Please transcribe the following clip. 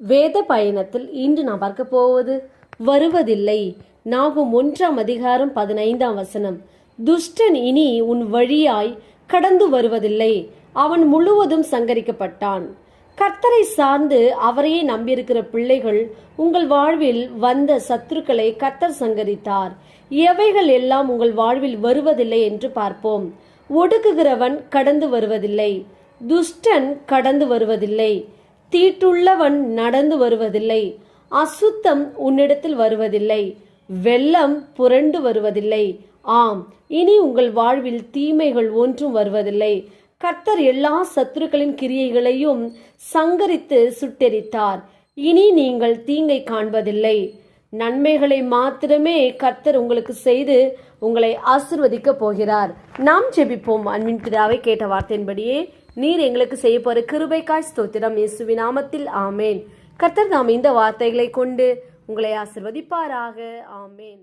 வேத பயணத்தில் இன்று நாம் பார்க்க போவது வருவதில்லை நாகும் ஒன்றாம் அதிகாரம் பதினைந்தாம் வசனம். துஷ்டன் இனி உன் வழியாய் கடந்து வருவதில்லை அவன் முழுவதும் சங்கரிக்கப்பட்டான். கர்த்தரை சார்ந்து அவரையே நம்பியிருக்கிற பிள்ளைகள் உங்கள் வாழ்வில் வந்த சத்துருக்களை கர்த்தர் சங்கரித்தார். எவைகள் எல்லாம் உங்கள் வாழ்வில் வருவதில்லை என்று பார்ப்போம். ஒடுக்குகிறவன் கடந்து வருவதில்லை துஷ்டன் கடந்து வருவதில்லை தீட்டுள்ளவன் நடந்து வருவதில்லை. அசுத்தம் உன்னிடத்தில் வருவதில்லை. வெள்ளம் புரண்டு வருவதில்லை. ஆம் இனி உங்கள் வாழ்வில் தீமைகள் ஒன்றும் வருவதில்லை. கர்த்தர் எல்லா சத்துருக்களின் கிரியைகளையும் சங்கரித்து சுட்டெரித்தார். இனி நீங்கள் தீங்கை காண்பதில்லை. நன்மைகளை மாத்திரமே கர்த்தர் உங்களுக்கு செய்து உங்களை ஆசிர்வதிக்க போகிறார். நாம் ஜெபிப்போம். அன்பின் பிதாவை கேட்ட வார்த்தையின்படியே நீர் எங்களுக்கு செய்ய போற கிருபைக்காய் ஸ்தோத்திரம். இயேசுவி நாமத்தில் ஆமேன். கர்த்தர் நாம் இந்த வார்த்தைகளை கொண்டு உங்களை ஆசிர்வதிப்பாராக. ஆமேன்.